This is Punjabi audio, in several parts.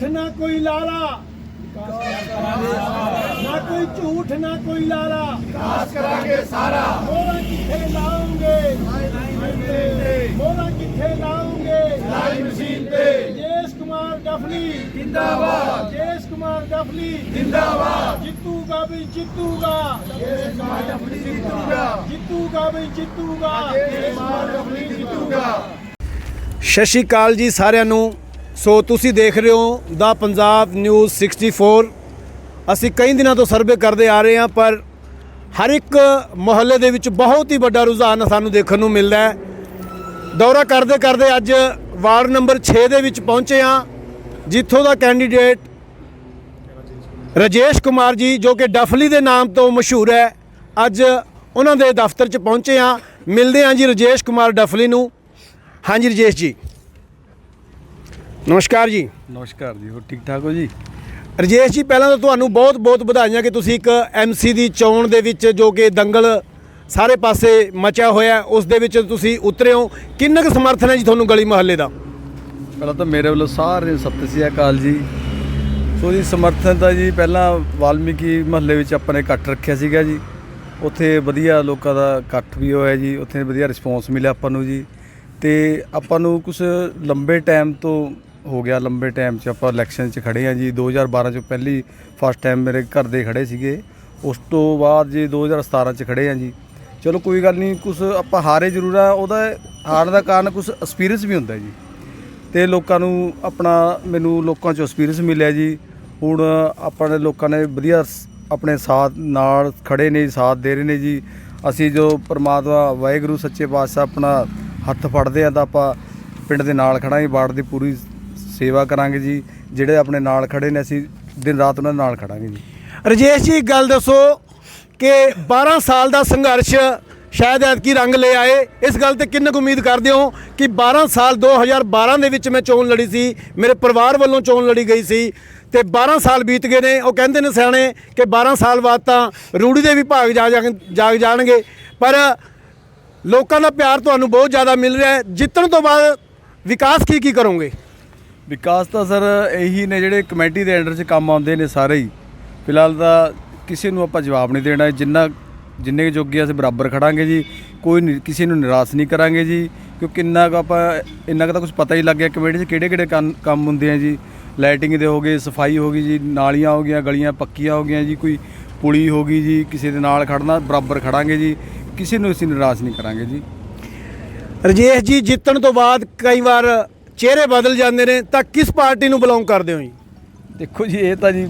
ਝੂਠ ਨਾ ਕੋਈ ਲਾਲਾ ਨਾ ਕੋਈ ਝੂਠ ਨਾ ਕੋਈ ਲਾਲਾ ਵਿਕਾਸ ਕਰਾਂਗੇ ਸਾਰਾ ਮੋਹਰਾਂ ਕਿੱਥੇ ਲਾਉਂਗੇ ਮੋਹਰਾਂ ਕਿੱਥੇ ਲਾਉਂਗੇ ਲਾਈ ਮਸ਼ੀਨ ਤੇ ਜੇਸ਼ ਕੁਮਾਰ ਡਫਲੀ ਜਿੰਦਾਬਾਦ ਜੇਸ਼ ਕੁਮਾਰ ਡਫਲੀ ਜਿੰਦਾਬਾਦ ਜਿੱਤੂਗਾ ਵੀ ਜਿੱਤੂਗਾ ਜੇਸ਼ ਕੁਮਾਰ ਡਫਲੀ ਜਿੱਤੂਗਾ ਜਿੱਤੂਗਾ ਵੀ ਜਿੱਤੂਗਾ ਜੇਸ਼ ਕੁਮਾਰ ਡਫਲੀ ਜਿੱਤੂਗਾ ਸਤਿ ਸ਼੍ਰੀ ਅਕਾਲ ਜੀ ਸਾਰਿਆਂ ਨੂੰ। ਸੋ ਤੁਸੀਂ ਦੇਖ ਰਹੇ ਹੋ ਦਾ ਪੰਜਾਬ ਨਿਊਜ਼ 64 ਅਸੀਂ ਕਈ ਦਿਨਾਂ ਤੋਂ ਸਰਵੇ ਕਰਦੇ ਆ ਰਹੇ ਹਾਂ, ਪਰ ਹਰ ਇੱਕ ਮੁਹੱਲੇ ਦੇ ਵਿੱਚ ਬਹੁਤ ਹੀ ਵੱਡਾ ਰੁਝਾਨ ਸਾਨੂੰ ਦੇਖਣ ਨੂੰ ਮਿਲਦਾ ਹੈ। ਦੌਰਾ ਕਰਦੇ ਕਰਦੇ ਅੱਜ ਵਾਰਡ ਨੰਬਰ 6 ਦੇ ਵਿੱਚ ਪਹੁੰਚੇ ਹਾਂ, ਜਿੱਥੋਂ ਦਾ ਕੈਂਡੀਡੇਟ ਰਜੇਸ਼ ਕੁਮਾਰ ਜੀ, ਜੋ ਕਿ ਡਫਲੀ ਦੇ ਨਾਮ ਤੋਂ ਮਸ਼ਹੂਰ ਹੈ। ਅੱਜ ਉਹਨਾਂ ਦੇ ਦਫ਼ਤਰ 'ਚ ਪਹੁੰਚੇ ਹਾਂ। ਮਿਲਦੇ ਹਾਂ ਜੀ ਰਜੇਸ਼ ਕੁਮਾਰ ਡਫਲੀ ਨੂੰ। ਹਾਂਜੀ ਰਜੇਸ਼ ਜੀ। ਨਮਸਕਾਰ ਜੀ। ਨਮਸਕਾਰ ਜੀ ਹੋਰ ਠੀਕ ਠਾਕ ਹੋ ਜੀ? ਰਜੇਸ਼ ਜੀ ਪਹਿਲਾਂ ਤਾਂ ਤੁਹਾਨੂੰ ਬਹੁਤ-ਬਹੁਤ ਵਧਾਈਆਂ ਕਿ ਤੁਸੀਂ ਇੱਕ ਐਮਸੀ ਦੀ ਚੋਣ ਦੇ ਵਿੱਚ ਜੋ ਕਿ ਦੰਗਲ ਸਾਰੇ ਪਾਸੇ ਮਚਿਆ ਹੋਇਆ ਉਸ ਦੇ ਵਿੱਚ ਤੁਸੀਂ ਉਤਰੇ ਹੋ। ਕਿੰਨਾ ਕੁ ਸਮਰਥਨ ਹੈ ਜੀ ਤੁਹਾਨੂੰ ਗਲੀ ਮਹੱਲੇ ਦਾ? ਪਹਿਲਾਂ ਤਾਂ ਮੇਰੇ ਵੱਲੋਂ ਸਾਰੇ ਸਤਿ ਸ੍ਰੀ ਅਕਾਲ ਜੀ। ਸੋ ਜੀ ਸਮਰਥਨ ਤਾਂ ਜੀ ਪਹਿਲਾਂ ਵਾਲਮੀਕੀ ਮਹੱਲੇ ਵਿੱਚ ਆਪਾਂ ਨੇ ਇਕੱਠ ਰੱਖਿਆ ਸੀਗਾ ਜੀ। ਉੱਥੇ ਵਧੀਆ ਲੋਕਾਂ ਦਾ ਇਕੱਠ ਵੀ ਹੋਇਆ ਜੀ ਉੱਥੇ ਵਧੀਆ ਰਿਸਪੌਂਸ ਮਿਲਿਆ ਆਪਾਂ ਨੂੰ ਜੀ। ਤੇ ਆਪਾਂ ਨੂੰ ਕੁਝ ਲੰਬੇ ਟਾਈਮ ਤੋਂ ਹੋ ਗਿਆ ਲੰਬੇ ਟਾਈਮ 'ਚ ਆਪਾਂ ਇਲੈਕਸ਼ਨ 'ਚ ਖੜੇ ਆ ਜੀ। 2012 'ਚ ਪਹਿਲੀ ਫਸਟ ਟਾਈਮ ਮੇਰੇ ਘਰ ਦੇ ਖੜੇ ਸੀਗੇ। ਉਸ ਤੋਂ ਬਾਅਦ ਜੀ 2017 'ਚ ਖੜੇ ਆ ਜੀ। ਚਲੋ ਕੋਈ ਗੱਲ ਨਹੀਂ ਕੁਝ ਆਪਾਂ ਹਾਰੇ ਜ਼ਰੂਰ ਆ ਉਹਦਾ ਹਾਰਨ ਦਾ ਕਾਰਨ ਕੁਝ ਐਕਸਪੀਰੀਅੰਸ ਵੀ ਹੁੰਦਾ ਜੀ। ਤੇ ਲੋਕਾਂ ਨੂੰ ਆਪਣਾ, ਮੈਨੂੰ ਲੋਕਾਂ ਚੋਂ ਐਕਸਪੀਰੀਅੰਸ ਮਿਲਿਆ ਜੀ। ਹੁਣ ਆਪਾਂ ਦੇ ਲੋਕਾਂ ਨੇ ਵਧੀਆ ਆਪਣੇ ਸਾਥ ਨਾਲ ਖੜੇ ਨੇ, ਸਾਥ ਦੇ ਰਹੇ ਨੇ ਜੀ। ਅਸੀਂ ਜੋ ਪਰਮਾਤਮਾ, ਵਾਹਿਗੁਰੂ, ਸੱਚੇ ਪਾਤਸ਼ਾਹ ਆਪਣਾ ਹੱਥ ਫੜਦੇ ਆ ਤਾਂ ਆਪਾਂ ਪਿੰਡ ਦੇ ਨਾਲ ਖੜਾਂਗੇ ਬਾੜ ਦੀ ਪੂਰੀ ਸੇਵਾ ਕਰਾਂਗੇ ਜੀ, ਜਿਹੜੇ ਆਪਣੇ ਨਾਲ ਖੜੇ ਨੇ, ਅਸੀਂ ਦਿਨ ਰਾਤ ਉਹਨਾਂ ਦੇ ਨਾਲ ਖੜਾਂਗੇ ਜੀ। ਰਜੇਸ਼ ਜੀ, ਇੱਕ ਗੱਲ ਦੱਸੋ ਕਿ 12 ਸਾਲ ਦਾ ਸੰਘਰਸ਼ ਸ਼ਾਇਦ ਐਤਕੀ ਰੰਗ ਲੈ ਆਏ। ਇਸ ਗੱਲ ਤੇ ਕਿੰਨੀ ਕੁ ਉਮੀਦ ਕਰਦੇ ਹੋ ਕਿ 12 ਸਾਲ 2012 ਦੇ ਵਿੱਚ ਮੈਂ ਚੋਣ ਲੜੀ ਸੀ, ਮੇਰੇ ਪਰਿਵਾਰ ਵੱਲੋਂ ਚੋਣ ਲੜੀ ਗਈ ਸੀ ਤੇ 12 ਸਾਲ ਬੀਤ ਗਏ ਨੇ। ਉਹ ਕਹਿੰਦੇ ਨੇ ਸਿਆਣੇ ਕਿ 12 ਸਾਲ ਬਾਅਦ ਤਾਂ ਰੂੜੀ ਦੇ ਵੀ ਭਾਗ ਜਾ ਜਾਗ ਜਾਣਗੇ। ਪਰ ਲੋਕਾਂ ਦਾ ਪਿਆਰ ਤੁਹਾਨੂੰ ਬਹੁਤ ਜ਼ਿਆਦਾ ਮਿਲ ਰਿਹਾ ਹੈ। ਜਿੱਤਣ ਤੋਂ ਬਾਅਦ ਵਿਕਾਸ ਕੀ ਕੀ ਕਰੋਗੇ? ਵਿਕਾਸ ਤਾਂ ਸਰ ਇਹੀ ਨੇ ਜਿਹੜੇ ਕਮੇਟੀ ਦੇ ਅੰਡਰ 'ਚ ਕੰਮ ਆਉਂਦੇ ਨੇ ਸਾਰੇ ਹੀ। ਫਿਲਹਾਲ ਤਾਂ ਕਿਸੇ ਨੂੰ ਆਪਾਂ ਜਵਾਬ ਨਹੀਂ ਦੇਣਾ। ਜਿੰਨਾ ਜਿੰਨੇ ਕੁ ਜੋਗੇ ਅਸੀਂ ਬਰਾਬਰ ਖੜਾਂਗੇ ਜੀ। ਕੋਈ ਨਹੀਂ ਕਿਸੇ ਨੂੰ ਨਿਰਾਸ਼ ਨਹੀਂ ਕਰਾਂਗੇ ਜੀ। ਕਿਉਂਕਿ ਇੰਨਾ ਕੁ ਆਪਾਂ ਇੰਨਾ ਕੁ ਤਾਂ ਕੁਝ ਪਤਾ ਹੀ ਲੱਗ ਗਿਆ ਕਮੇਟੀ 'ਚ ਕਿਹੜੇ ਕਿਹੜੇ ਕੰਮ ਕੰਮ ਹੁੰਦੇ ਆ ਜੀ। ਲਾਈਟਿੰਗ ਦੇ ਹੋ ਗਏ, ਸਫ਼ਾਈ ਹੋ ਗਈ ਜੀ। ਨਾਲੀਆਂ ਹੋ ਗਈਆਂ, ਗਲੀਆਂ ਪੱਕੀਆਂ ਹੋ ਗਈਆਂ ਜੀ। ਕੋਈ ਪੁਲੀ ਹੋ ਗਈ ਜੀ। ਕਿਸੇ ਦੇ ਨਾਲ ਖੜਨਾ, ਬਰਾਬਰ ਖੜਾਂਗੇ ਜੀ। ਕਿਸੇ ਨੂੰ ਅਸੀਂ ਨਿਰਾਸ਼ ਨਹੀਂ ਕਰਾਂਗੇ ਜੀ। ਰਜੇਸ਼ ਜੀ, ਜਿੱਤਣ ਤੋਂ ਬਾਅਦ ਕਈ ਵਾਰ ਚਿਹਰੇ ਬਦਲ ਜਾਂਦੇ ਨੇ ਤਾਂ ਕਿਸ ਪਾਰਟੀ ਨੂੰ ਬਿਲੋਂਗ ਕਰਦੇ ਹੋ ਜੀ? ਦੇਖੋ ਜੀ ਇਹ ਤਾਂ ਜੀ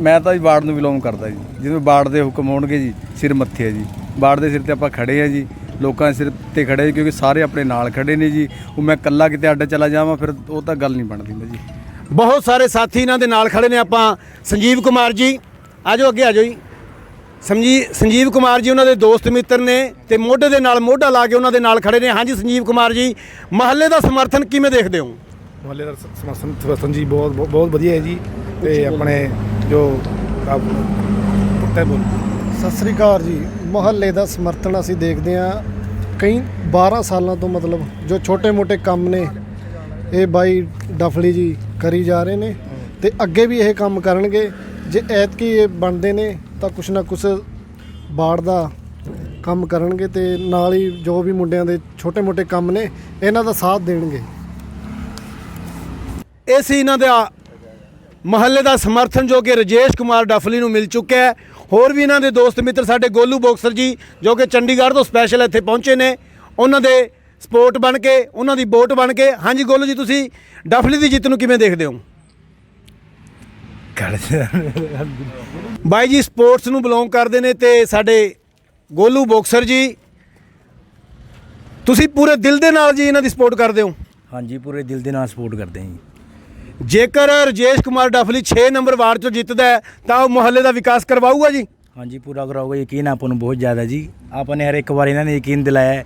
ਮੈਂ ਤਾਂ ਜੀ ਬਾੜ ਨੂੰ ਬਿਲੋਂਗ ਕਰਦਾ ਜੀ। ਜਿਵੇਂ ਬਾੜ ਦੇ ਹੁਕਮ ਹੋਣਗੇ ਜੀ ਸਿਰ ਮੱਥੇ ਆ ਜੀ। ਬਾੜ ਦੇ ਸਿਰ ਤੇ ਆਪਾਂ ਖੜੇ ਆ ਜੀ ਲੋਕਾਂ ਦੇ ਸਿਰ ਤੇ ਖੜੇ ਕਿਉਂਕਿ ਸਾਰੇ ਆਪਣੇ ਨਾਲ ਖੜੇ ਨੇ ਜੀ। ਉਹ ਮੈਂ ਇਕੱਲਾ ਕਿਤੇ ਅੱਡ ਚਲਾ ਜਾਵਾਂ ਫਿਰ ਉਹ ਤਾਂ ਗੱਲ ਨਹੀਂ ਬਣਦੀ ਜੀ। ਬਹੁਤ ਸਾਰੇ ਸਾਥੀ ਇਹਨਾਂ ਦੇ ਨਾਲ ਖੜੇ ਨੇ ਆਪਾਂ ਸੰਜੀਵ ਕੁਮਾਰ ਜੀ। ਆਜੋ ਅੱਗੇ ਆਜੋ ਜੀ। ਸੰਜੀ ਸੰਜੀਵ ਕੁਮਾਰ ਜੀ ਉਹਨਾਂ ਦੇ ਦੋਸਤ ਮਿੱਤਰ ਨੇ ਤੇ ਮੋਢੇ ਦੇ ਨਾਲ ਮੋਢਾ ਲਾ ਕੇ ਉਹਨਾਂ ਦੇ ਨਾਲ ਖੜੇ ਨੇ। ਹਾਂਜੀ ਸੰਜੀਵ ਕੁਮਾਰ ਜੀ ਮਹੱਲੇ ਦਾ ਸਮਰਥਨ ਕਿਵੇਂ ਦੇਖਦੇ ਹੋ? ਮੁਹੱਲੇ ਦਾ ਸਮਰਥਨ ਸਮਰਥਨ ਜੀ ਬਹੁਤ ਬਹੁਤ- ਬਹੁਤ ਵਧੀਆ ਹੈ ਜੀ। ਤੇ ਆਪਣੇ ਜੋ ਆਪ- ਪੁੱਤੇ ਬੋਲ। ਸਤਿ ਸ੍ਰੀ ਅਕਾਲ ਜੀ। ਮੁਹੱਲੇ ਦਾ ਸਮਰਥਨ ਅਸੀਂ ਦੇਖਦੇ ਹਾਂ। ਕਈ 12 ਸਾਲਾਂ ਤੋਂ ਮਤਲਬ ਜੋ ਛੋਟੇ-ਮੋਟੇ ਕੰਮ ਨੇ ਇਹ ਬਾਈ ਡਫਲੀ ਜੀ ਕਰੀ ਜਾ ਰਹੇ ਨੇ। ਤੇ ਅੱਗੇ ਵੀ ਇਹ ਕੰਮ ਕਰਨਗੇ। ਜੇ ਐਤਕੀ ਇਹ ਬਣਦੇ ਨੇ ਤਾਂ ਕੁਛ ਨਾ ਕੁਛ ਬਾੜ ਦਾ ਕੰਮ ਕਰਨਗੇ ਤੇ ਨਾਲ ਹੀ ਜੋ ਵੀ ਮੁੰਡਿਆਂ ਦੇ ਛੋਟੇ-ਮੋਟੇ ਕੰਮ ਨੇ, ਇਹਨਾਂ ਦਾ ਸਾਥ ਦੇਣਗੇ। ਇਹ ਸੀ ਇਹਨਾਂ ਦਾ ਮਹੱਲੇ ਦਾ ਸਮਰਥਨ ਜੋ ਕਿ ਰਜੇਸ਼ ਕੁਮਾਰ ਡਫਲੀ ਨੂੰ ਮਿਲ ਚੁੱਕਿਆ ਹੈ। ਹੋਰ ਵੀ ਇਹਨਾਂ ਦੇ ਦੋਸਤ ਮਿੱਤਰ ਸਾਡੇ ਗੋਲੂ ਬਾਕਸਰ ਜੀ, ਜੋ ਕਿ ਚੰਡੀਗੜ੍ਹ ਤੋਂ ਸਪੈਸ਼ਲ ਇੱਥੇ ਪਹੁੰਚੇ ਨੇ। ਉਹਨਾਂ ਦੇ ਸਪੋਰਟ ਬਣ ਕੇ, ਉਹਨਾਂ ਦੀ ਵੋਟ ਬਣ ਕੇ। ਹਾਂਜੀ ਗੋਲੂ ਜੀ, ਤੁਸੀਂ ਡਫਲੀ ਦੀ ਜਿੱਤ ਨੂੰ ਕਿਵੇਂ ਦੇਖਦੇ ਹੋ? ਬਾਈ ਜੀ ਸਪੋਰਟਸ ਨੂੰ ਬਿਲੋਂਗ ਕਰਦੇ ਨੇ ਤੇ ਸਾਡੇ ਗੋਲੂ ਬਾਕਸਰ ਜੀ ਤੁਸੀਂ ਪੂਰੇ ਦਿਲ ਦੇ ਨਾਲ ਜੀ ਇਹਨਾਂ ਦੀ ਸਪੋਰਟ ਕਰਦੇ ਹੋ? ਹਾਂਜੀ ਪੂਰੇ ਦਿਲ ਦੇ ਨਾਲ ਸਪੋਰਟ ਕਰਦੇ ਹਾਂ ਜੀ। ਜੇਕਰ ਰਜੇਸ਼ ਕੁਮਾਰ ਡਫਲੀ 6 ਨੰਬਰ ਵਾਰਡ ਚੋਂ ਜਿੱਤਦਾ ਹੈ ਤਾਂ ਉਹ ਮੁਹੱਲੇ ਦਾ ਵਿਕਾਸ ਕਰਵਾਊਗਾ ਜੀ? ਹਾਂਜੀ ਪੂਰਾ ਕਰਾਓਗੇ ਯਕੀਨ ਆਪਾਂ ਨੂੰ ਬਹੁਤ ਜ਼ਿਆਦਾ ਜੀ। ਆਪਾਂ ਨੇ ਹਰ ਇੱਕ ਵਾਰ ਇਹਨਾਂ ਨੇ ਯਕੀਨ ਦਿਲਾਇਆ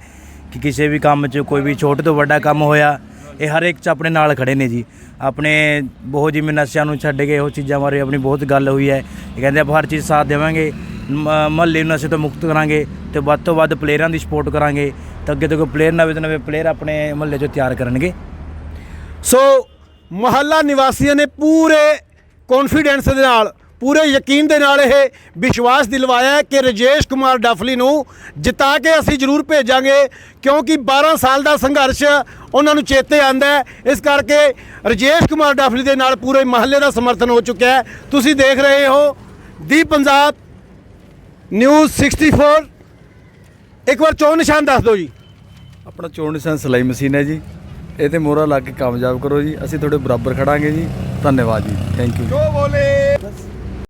ਕਿ ਕਿਸੇ ਵੀ ਕੰਮ 'ਚ ਕੋਈ ਵੀ ਛੋਟੇ ਤੋਂ ਵੱਡਾ ਕੰਮ ਹੋਇਆ ਇਹ ਹਰ ਇੱਕ 'ਚ ਆਪਣੇ ਨਾਲ ਖੜੇ ਨੇ ਜੀ। ਆਪਣੇ ਬਹੁਤ ਜਿਵੇਂ ਨਸ਼ਿਆਂ ਨੂੰ ਛੱਡ ਕੇ ਉਹ ਚੀਜ਼ਾਂ ਬਾਰੇ ਆਪਣੀ ਬਹੁਤ ਗੱਲ ਹੋਈ ਹੈ। ਇਹ ਕਹਿੰਦੇ ਆਪਾਂ ਹਰ ਚੀਜ਼ ਸਾਥ ਦੇਵਾਂਗੇ ਮਹੱਲੇ ਨੂੰ ਨਸ਼ੇ ਤੋਂ ਮੁਕਤ ਕਰਾਂਗੇ ਤੇ ਵੱਧ ਤੋਂ ਵੱਧ ਪਲੇਅਰਾਂ ਦੀ ਸਪੋਰਟ ਕਰਾਂਗੇ ਤਾਂ ਅੱਗੇ ਤੋਂ ਕੋਈ ਪਲੇਅਰ ਨਵੇਂ ਤੋਂ ਨਵੇਂ ਪਲੇਅਰ ਆਪਣੇ ਮਹੱਲੇ 'ਚੋਂ ਤਿਆਰ ਕਰਨਗੇ। ਸੋ ਮੁਹੱਲਾ ਨਿਵਾਸੀਆਂ ਨੇ ਪੂਰੇ ਕੌਨਫੀਡੈਂਸ ਦੇ ਨਾਲ ਪੂਰੇ ਯਕੀਨ ਦੇ ਨਾਲ ਇਹ ਵਿਸ਼ਵਾਸ ਦਿਲਵਾਇਆ ਹੈ ਕਿ ਰਜੇਸ਼ ਕੁਮਾਰ ਡਾਫਲੀ ਨੂੰ ਜਿਤਾ ਕੇ ਅਸੀਂ ਜ਼ਰੂਰ ਭੇਜਾਂਗੇ ਕਿਉਂਕਿ 12 ਸਾਲ ਦਾ ਸੰਘਰਸ਼ ਉਹਨਾਂ ਨੂੰ ਚੇਤੇ ਆਂਦਾ ਹੈ। ਇਸ ਕਰਕੇ ਰਜੇਸ਼ ਕੁਮਾਰ ਡਾਫਲੀ ਦੇ ਨਾਲ ਪੂਰੇ ਮਹੱਲੇ ਦਾ ਸਮਰਥਨ ਹੋ ਚੁੱਕਿਆ ਹੈ। ਤੁਸੀਂ ਦੇਖ ਰਹੇ ਹੋ ਦੀ ਪੰਜਾਬ ਨਿਊਜ਼ 64 ਇੱਕ ਵਾਰ ਚੋਣ ਨਿਸ਼ਾਨ ਦੱਸ ਦਿਓ ਜੀ। ਆਪਣਾ ਚੋਣ ਨਿਸ਼ਾਨ ਸਿਲਾਈ ਮਸ਼ੀਨ ਹੈ ਜੀ। ਇਹ ਤੇ ਮੋਹਰਾ ਲਾ ਕੇ ਕਾਮਯਾਬ ਕਰੋ ਜੀ। ਅਸੀਂ ਤੁਹਾਡੇ ਬਰਾਬਰ ਖੜਾਂਗੇ ਜੀ। ਧੰਨਵਾਦ ਜੀ। ਥੈਂਕ ਯੂ ਜੋ ਬੋਲੇ